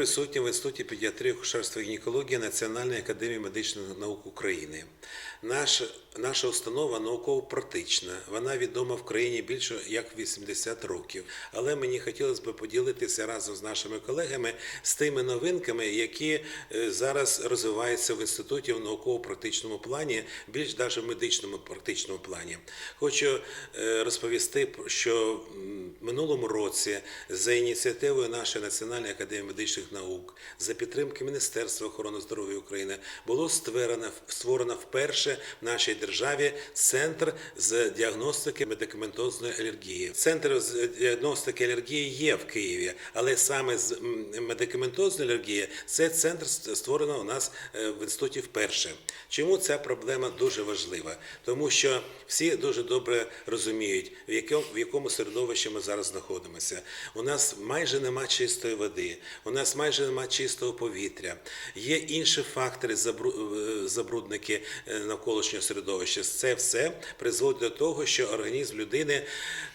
присутні в Інституті педіатрії, акушерства і гінекології Національної академії медичних наук України. Наш, наша установа науково-практична. Вона відома в країні більше як 80 років. Але мені хотілося б поділитися разом з нашими колегами з тими новинками, які е, зараз розвиваються в інституті в науково-практичному плані, більш навіть в медичному практичному плані. Хочу е, розповісти, що в минулому році за ініціативою нашої Національної академії медичних наук, за підтримки Міністерства охорони здоров'я України було створено, створено вперше в нашій державі центр з діагностики медикаментозної алергії. Центр з діагностики алергії є в Києві, але саме з медикаментозної алергії це центр створено у нас е, в інституті вперше. Чому ця проблема дуже важлива? Тому що всі дуже добре розуміють, в якому, в якому середовищі ми зараз знаходимося. У нас майже нема чистої води, у нас майже нема чистого повітря. Є інші фактори е, забрудники е, навколишнього середовища. Це все призводить до того, що організм людини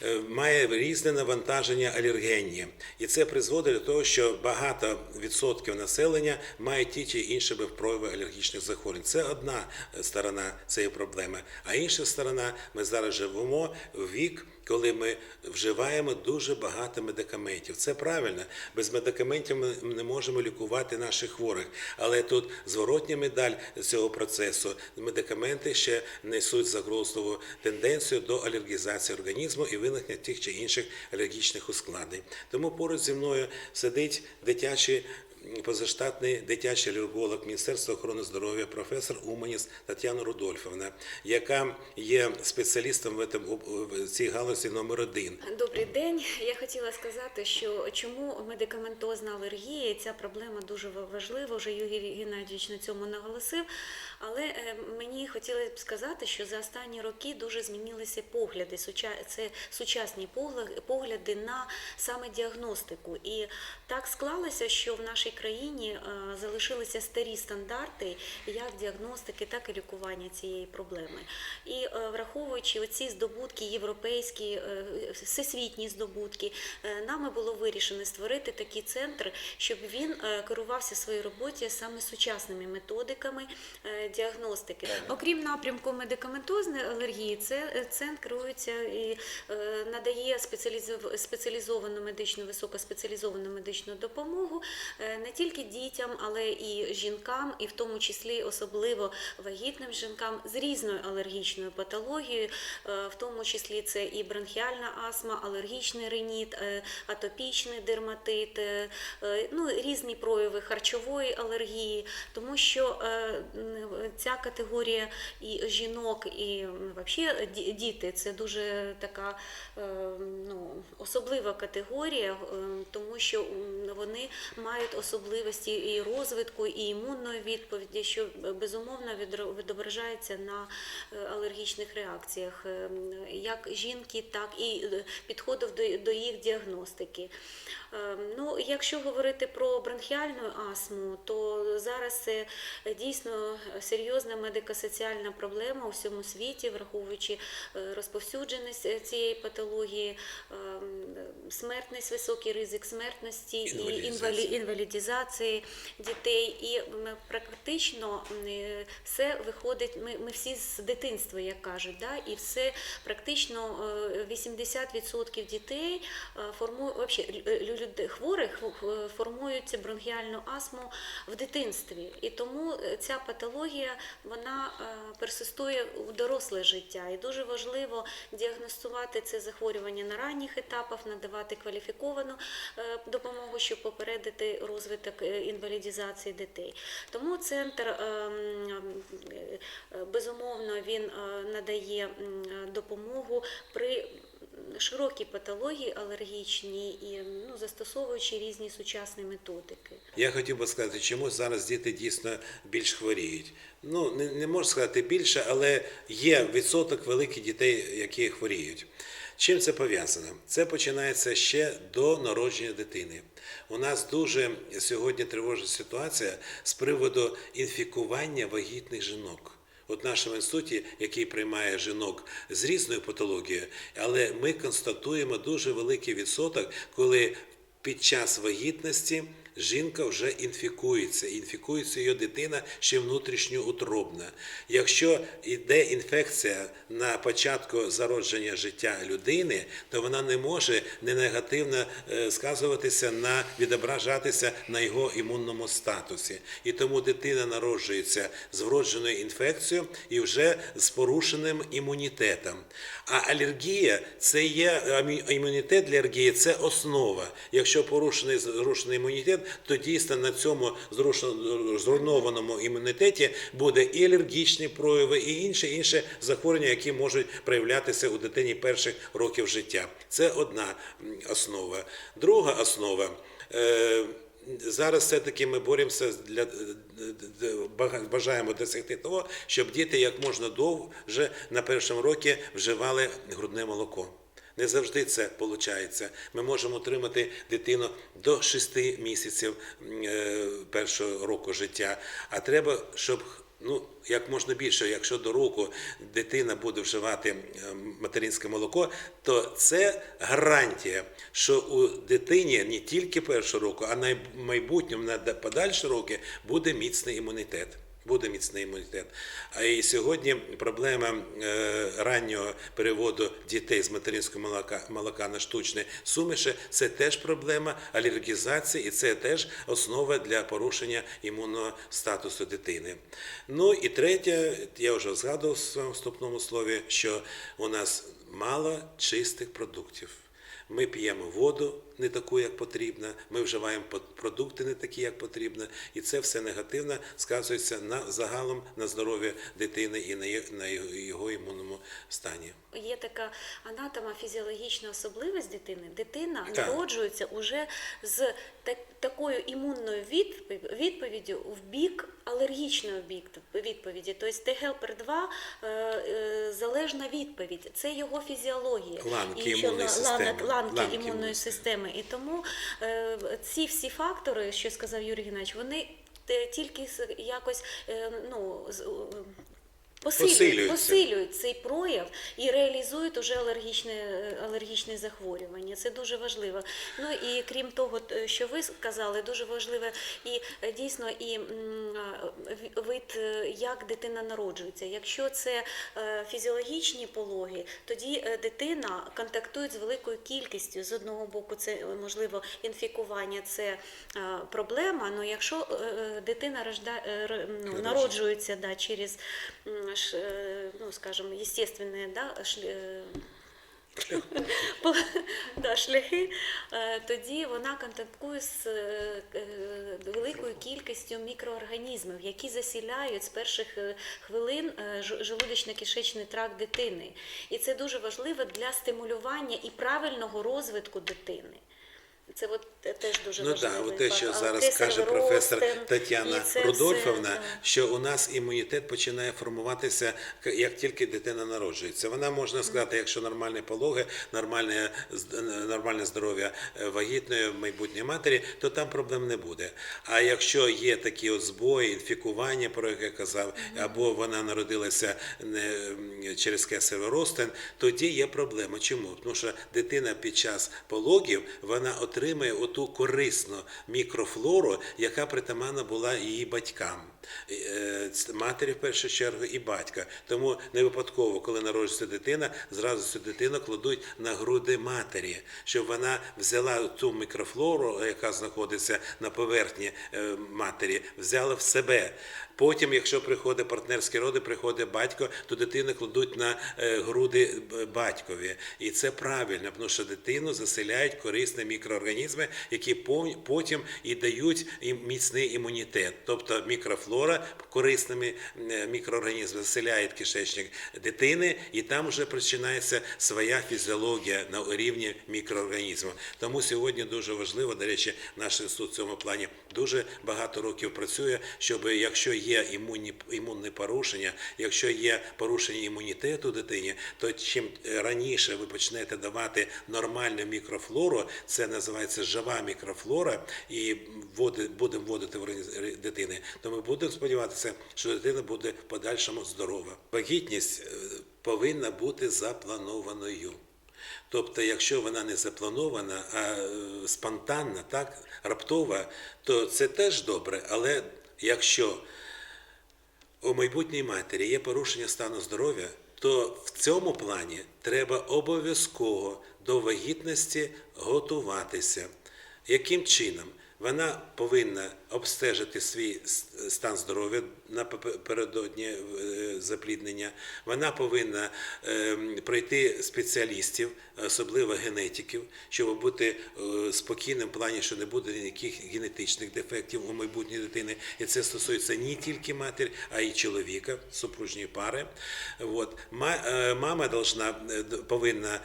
е, має різне навантаження алергенні. І це призводить до того, що багато відсотків населення має ті чи інші прояви алергічних захворювань. Це одна сторона цієї проблеми. А інша сторона, ми зараз живемо в вік, коли ми вживаємо дуже багато медикаментів. Це правильно. Без медикаментів ми не можемо лікувати наших хворих. Але тут зворотня медаль цього процесу. Медикаменти ще несуть загрозливу тенденцію до алергізації організму і виникнення тих чи інших алергічних ускладнень. Тому поруч зі мною сидить дитячий позаштатний дитячий алерголог Міністерства охорони здоров'я, професор Уманіс Тетяна Рудольфовна, яка є спеціалістом в цій галузі номер один. Добрий день. Я хотіла сказати, що чому медикаментозна алергія, ця проблема дуже важлива. Вже Юрій Геннадійович на цьому наголосив. Але е, мені хотілося б сказати, що за останні роки дуже змінилися погляди. Це сучасні погляди на саме діагностику. І так склалося, що в нашій країні е, залишилися старі стандарти як діагностики, так і лікування цієї проблеми. І е, враховуючи оці здобутки європейські, всесвітні здобутки, нами було вирішено створити такий центр, щоб він керувався в своїй роботі саме сучасними методиками діагностики. Окрім напрямку медикаментозної алергії, це е, центр керується і е, надає спеціалізов- спеціалізовану медичну високоспеціалізовану медичну допомогу е, не тільки дітям, але і жінкам, і в тому числі особливо вагітним жінкам з різною алергічною патологією, в тому числі це і бронхіальна астма, алергічний риніт, е, атопічний дерматит, ну, різні прояви харчової алергії, тому що ця категорія і жінок, і взагалі діти це дуже така е, ну, особлива категорія, е, тому що вони мають особливості і розвитку, і імунної відповіді, що е, безумовно відображається на алергічних реакціях як жінки, так і підходів до, їх діагностики. Ну, якщо говорити про бронхіальну астму, то зараз дійсно серйозна медико-соціальна проблема у всьому світі, враховуючи е, розповсюдженість е, цієї патології, е, смертність, високий ризик смертності і інвалідізації дітей. І практично е, все виходить. Ми, ми всі з дитинства, як кажуть, да? і все практично е, 80% дітей формують люди хворих е, формують бронхіальну астму в дитинстві. І тому ця патологія вона е, персистує у доросле життя. І дуже важливо діагностувати це захворювання на ранніх етапах, надавати кваліфіковану е, допомогу, щоб попередити розвиток е, інвалідізації дітей. Тому центр е, м, е, безумовно він надає допомогу при широкій патології алергічній і ну, застосовуючи різні сучасні методики. Я хотів би сказати, чому зараз діти дійсно більш хворіють. Ну, не, не можу сказати більше, але є відсоток великих дітей, які хворіють. Чим це пов'язано? Це починається ще до народження дитини. У нас дуже сьогодні тривожна ситуація з приводу інфікування вагітних жінок. От в нашому інституті, який приймає жінок з різною патологією, але ми констатуємо дуже великий відсоток, коли під час вагітності жінка вже інфікується. Інфікується її дитина ще внутрішньоутробна. Якщо йде інфекція на початку зародження життя людини, то вона не може не негативно е, сказуватися на відображатися на його імунному статусі. І тому дитина народжується з вродженою інфекцією і вже з порушеним імунітетом. А алергія це є імунітет для алергії, це основа. Якщо порушений зрушений імунітет, то дійсно на цьому зруйнованому імунітеті буде і алергічні прояви, і інші інші захворювання, які можуть проявлятися у дитині перших років життя. Це одна основа. Друга основа. е, Зараз все-таки ми боремося для е, бажаємо досягти того, щоб діти як можна довше на першому році вживали грудне молоко. Не завжди це виходить. Ми можемо отримати дитину до 6 місяців е, першого року життя. А треба, щоб ну, як можна більше, якщо до року дитина буде вживати материнське молоко, то це гарантія, що у дитині не тільки першого року, а на майбутньому на подальші роки буде міцний імунітет. Буде міцний імунітет. А і сьогодні проблема е, раннього переводу дітей з материнського молока, молока на штучне суміші – це теж проблема алергізації, і це теж основа для порушення імунного статусу дитини. Ну і третє, я вже згадував в своєму вступному слові, що у нас мало чистих продуктів. Ми п'ємо воду не таку, як потрібно, ми вживаємо продукти не такі, як потрібно, і це все негативно сказується на загалом на здоров'я дитини і на його імунному стані. Є така анатома фізіологічна особливість дитини. Дитина Так. народжується уже з так, такою імунною відповіддю в бік алергічної відповіді. Тобто Т-гелпер 2 е, е, залежна відповідь. Це його фізіологія. Ланки І що імунної системи. ланок- ланки Ланки імунної системи. І тому е, ці всі фактори, що сказав Юрій Геннадійович, вони тільки якось ну, Посилюють, посилюють цей прояв і реалізують уже алергічне, алергічне захворювання. Це дуже важливо. Ну і крім того, що ви сказали, дуже важливо і е, дійсно і вид, е, як дитина народжується. Якщо це е, фізіологічні пологи, тоді дитина контактує з великою кількістю. З одного боку, це можливо інфікування, це проблема. але якщо дитина рожда, ну, народжується да, через м, ш, е, ну, скажем, естественные да, шлі, е, да, шляхи, е, тоді вона контактує з е, е, великою кількістю мікроорганізмів, які засіляють з перших е, хвилин желудочно-кишечний тракт дитини. І це дуже важливо для стимулювання і правильного розвитку дитини. Це от теж дуже Ну важливо. так, те, що зараз каже професор розтин, Тетяна це Рудольфовна, все, що у нас імунітет починає формуватися, як тільки дитина народжується. Вона можна сказати, якщо нормальні пологи, нормальне, нормальне здоров'я е, вагітної майбутньої матері, то там проблем не буде. А якщо є такі от збої, інфікування, про яке я казав, або вона народилася не через кесаревий розтин, тоді є проблема. Чому? Тому що дитина під час пологів вона отримує оту корисну мікрофлору, яка притаманна була її батькам. Е, Матері в першу чергу і батька. Тому не випадково, коли народжується дитина, зразу цю дитину кладуть на груди матері, щоб вона взяла ту мікрофлору, яка знаходиться на поверхні е, матері, взяла в себе. Потім, якщо приходить партнерські роди, приходить батько, то дитину кладуть на е, груди батькові. І це правильно, тому що дитину заселяють корисні мікроорганізми, які потім і дають міцний імунітет. Тобто мікрофлора корисними е, мікроорганізмами заселяє кишечник дитини, і там вже починається своя фізіологія на рівні мікроорганізму. Тому сьогодні дуже важливо, до речі, наш інститут в цьому плані дуже багато років працює, щоб якщо є імунні, імунне порушення, якщо є порушення імунітету дитині, то чим раніше ви почнете давати нормальну мікрофлору, це називається жива мікрофлора, і будемо вводити в дитини, то ми будемо сподіватися, що дитина буде в подальшому здорова. Вагітність е, повинна бути запланованою. Тобто, якщо вона не запланована, а е, спонтанна, так, раптова, то це теж добре. Але якщо у майбутній матері є порушення стану здоров'я, то в цьому плані треба обов'язково до вагітності готуватися. Яким чином? Вона повинна обстежити свій стан здоров'я напередодні е, запліднення. Вона повинна ем, пройти спеціалістів, особливо генетиків, щоб бути е, спокійним в плані, що не буде ніяких генетичних дефектів у майбутньої дитини. І це стосується не тільки матері, а й чоловіка, супружньої пари. От. Е, Мама должна, повинна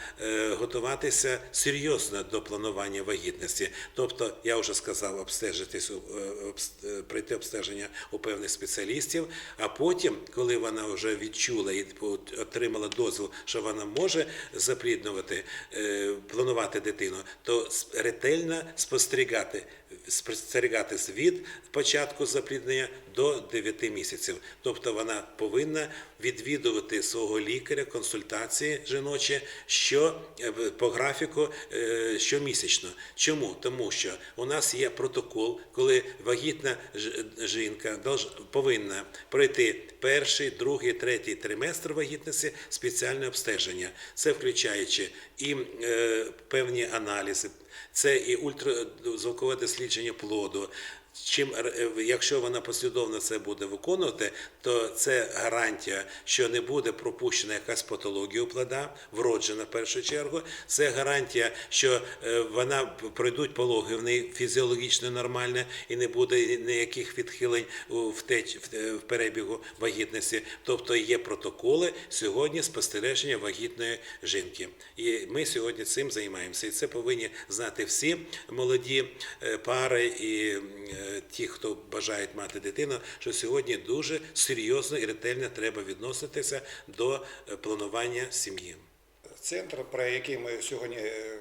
готуватися серйозно до планування вагітності. Тобто, я вже сказав, обстежитись, пройти обстеження у певних спеціалістів, а потім, коли вона вже відчула і отримала дозвіл, що вона може запліднювати, е, планувати дитину, то ретельно спостерігати, спостерігатись від початку запліднення до 9 місяців. Тобто вона повинна відвідувати свого лікаря, консультації жіночі, що е, по графіку е, щомісячно. Чому? Тому що у нас є протокол, коли вагітна жінка повинна пройти перший, другий, третій триместр вагітності спеціальне обстеження. Це включаючи і е, певні аналізи, це і ультразвукове дослідження плоду. Чим е, якщо вона послідовно це буде виконувати, то це гарантія, що не буде пропущена якась патологія у плода, вроджена в першу чергу. Це гарантія, що е, вона пройдуть пологи в неї фізіологічно нормально і не буде ніяких відхилень втеч в е, в перебігу вагітності. Тобто є протоколи сьогодні спостереження вагітної жінки. І ми сьогодні цим займаємося. І це повинні знати всі молоді пари і ті, хто бажають мати дитину, що сьогодні дуже серйозно і ретельно треба відноситися до е, планування сім'ї. Центр, про який ми сьогодні е, е,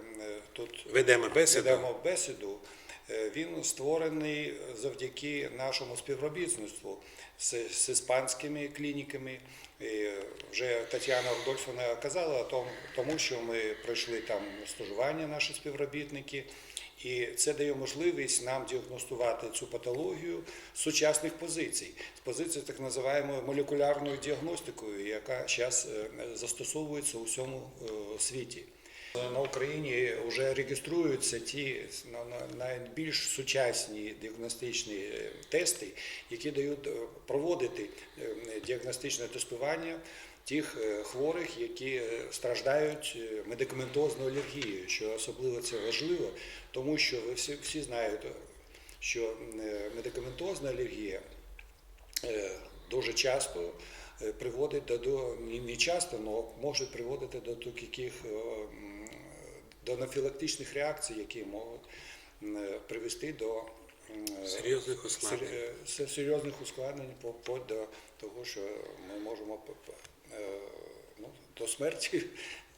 тут Ведемо бесіду. ведемо бесіду, він створений завдяки нашому співробітництву з, з іспанськими клініками. І вже Тетяна Рудольфовна казала тому, тому, що ми пройшли там стажування, наші співробітники. І це дає можливість нам діагностувати цю патологію з сучасних позицій, з позиції так називаємо молекулярною діагностикою, яка зараз застосовується у всьому е, світі. На Україні вже реєструються ті на- на- найбільш сучасні діагностичні е, тести, які дають е, проводити е, діагностичне тестування тих е, хворих, які е, страждають е, медикаментозною алергією, що особливо це важливо, тому що ви всі, всі знаєте, що медикаментозна алергія дуже часто приводить до, до не- часто, але може приводити до таких до анафілактичних реакцій, які можуть привести до Серйозних ускладнень. сер- се- серйозних ускладнень по, по до того, що ми можемо ну, до смерті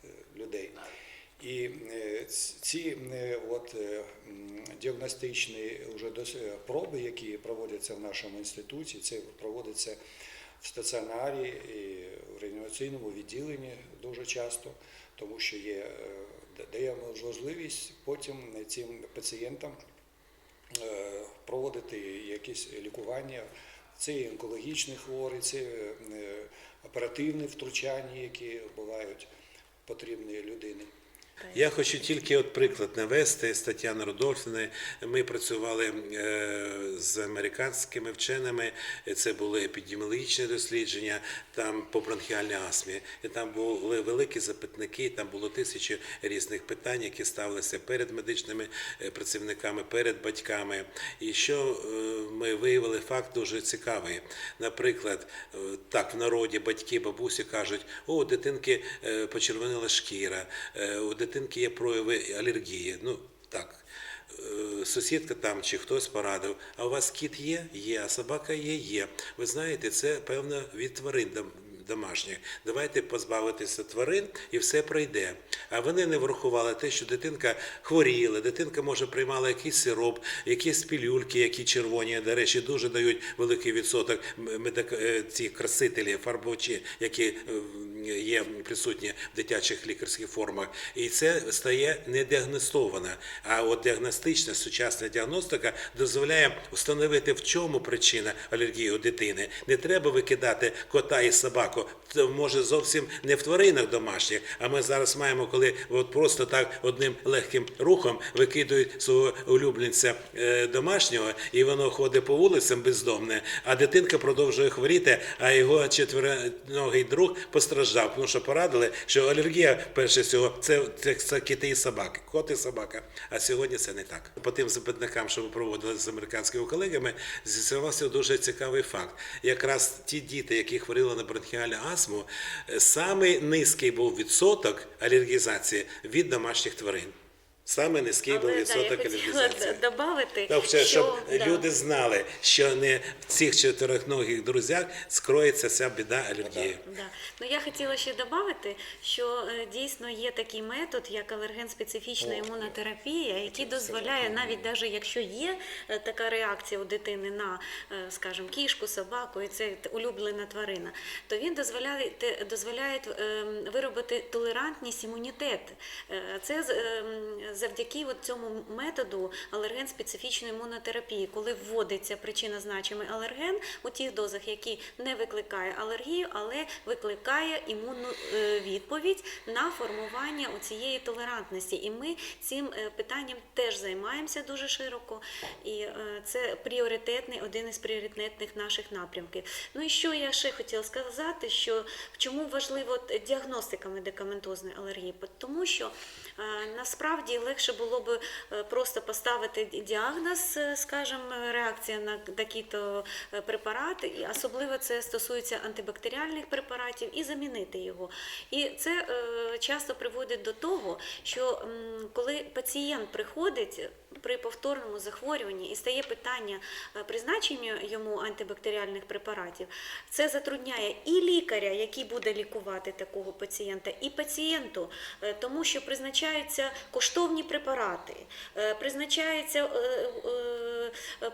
е, людей. І е, ці е, от, е, діагностичні вже е, проби, які проводяться в нашому інституті, це проводиться в стаціонарі і в реанімаційному відділенні дуже часто, тому що є, е, дає можливість потім цим пацієнтам е, проводити якісь лікування. Це і онкологічні хворі, це е, оперативні втручання, які бувають потрібні людині. Я хочу тільки от приклад навести з Тетяни Рудольфівни. Ми працювали е, з американськими вченими. Це були епідеміологічні дослідження, там по бронхіальній астмі. І там були великі запитники, там було тисячі різних питань, які ставилися перед медичними е, працівниками, перед батьками. І що е, ми виявили факт дуже цікавий. Наприклад, так в народі батьки, бабусі кажуть, о, у дитинки почервонила шкіра, у дитинки є прояви алергії. Ну так. Е, Сусідка там чи хтось порадив, а у вас кіт є? Є, а собака є? Є. Ви знаєте, це певно від тварин домашніх. Давайте позбавитися тварин і все пройде. А вони не врахували те, що дитинка хворіла, дитинка може приймала якийсь сироп, якісь пілюльки, які червоні, до речі, дуже дають великий відсоток е, ці красителі, фарбовичі, які е, є присутні в дитячих лікарських формах, і це стає не діагностовано. А от діагностична сучасна діагностика дозволяє встановити, в чому причина алергії у дитини. Не треба викидати кота і собаку. Це може зовсім не в тваринах домашніх. А ми зараз маємо, коли от просто так одним легким рухом викидують свого улюбленця е, домашнього, і воно ходить по вулицям бездомне, а дитинка продовжує хворіти, а його четвероногий друг постраждав, тому що порадили, що алергія, перше всього, це, це, це кити і собаки, кот і собака. А сьогодні це не так. По тим запитникам, що ми проводили з американськими колегами, з'ясувався дуже цікавий факт. Якраз ті діти, які хворіли на бронхіальну астму, е, самий низький був відсоток алергізації від домашніх тварин. Саме низький був відсоток додати, Так, ще, щоб да. люди знали, що не в цих чотирьохногих друзях скроється ця біда алергії. Да. Ну я хотіла ще додати, що е, дійсно є такий метод, як алерген-специфічна імунотерапія, який дозволяє, навіть даже якщо є е, така реакція у дитини на, е, скажімо, кішку, собаку, і це улюблена тварина, то він дозволяє, дозволяє е, виробити толерантність, імунітет. Це з- е, м, завдяки от цьому методу алерген-специфічної імунотерапії, коли вводиться причинозначимий алерген у тих дозах, які не викликає алергію, але викликає імунну е, відповідь на формування цієї толерантності. І ми цим е, питанням теж займаємося дуже широко. І е, це пріоритетний, один із пріоритетних наших напрямків. Ну і що я ще хотіла сказати, що чому важлива от діагностика медикаментозної алергії? Тому що насправді легше було би е, просто поставити діагноз, е, скажімо, реакція на такі-то е, препарати, і особливо це стосується антибактеріальних препаратів, і замінити його. І це е, часто приводить до того, що коли пацієнт приходить при повторному захворюванні і стає питання е, призначення йому антибактеріальних препаратів, це затрудняє і лікаря, який буде лікувати такого пацієнта, і пацієнту, е, тому що призначаються коштовні препарати, е, призначаються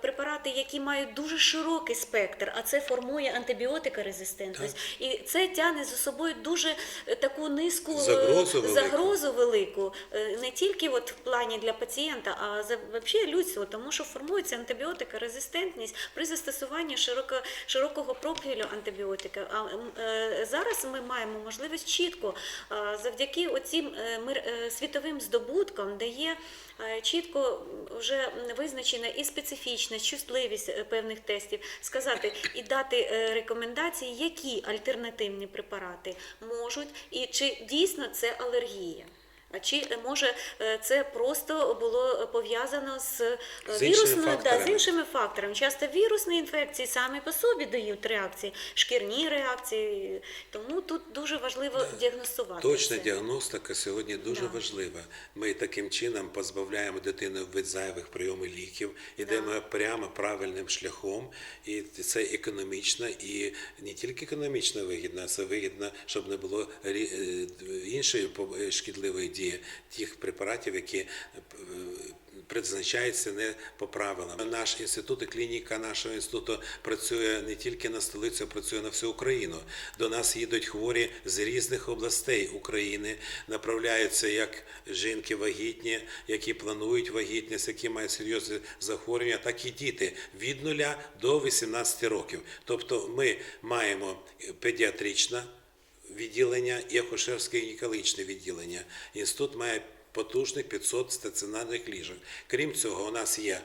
препарати, які мають дуже широкий спектр, а це формує антибіотикорезистентність. І це тягне за собою дуже таку низку Загрозу велику. загрозу велику, не тільки от в плані для пацієнта, а взагалі людство, тому що формується антибіотикорезистентність при застосуванні широко, широкого профілю антибіотика. А е, зараз ми маємо можливість чітко завдяки оцім е, мир- е, світовим здобуткам, де є чітко вже визначена і специфічність, чутливість певних тестів, сказати і дати рекомендації, які альтернативні препарати можуть, і чи дійсно це алергія. А чи е, може е, це просто було пов'язано з, е, З вірусною да, з іншими факторами? Часто вірусні інфекції самі по собі дають реакції, шкірні реакції. Тому тут дуже важливо діагностувати. Точна це. діагностика сьогодні дуже Да. важлива. Ми таким чином позбавляємо дитину від зайвих прийомів ліків, ідемо прямо правильним шляхом, і це економічно і не тільки економічно вигідно, а це вигідно, щоб не було е, іншої е, шкідливої дії тих препаратів, які е, п- е, не по правилам. Наш інститут клініка нашого інституту працює не тільки на столицю, а працює на всю Україну. До нас їдуть хворі з різних областей України, направляються як жінки вагітні, які планують вагітність, які мають серйозні захворювання, так і діти від 0 до 18 років. Тобто ми маємо педіатричне відділення і акушерське гінекологічне відділення. Інститут має потужних 500 стаціонарних ліжок. Крім цього, у нас є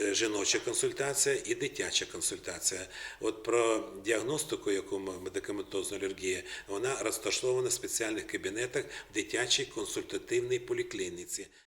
е, жіноча консультація і дитяча консультація. От про діагностику, яку ми медикаментозна алергія, вона розташована в спеціальних кабінетах в дитячій консультативній поліклініці.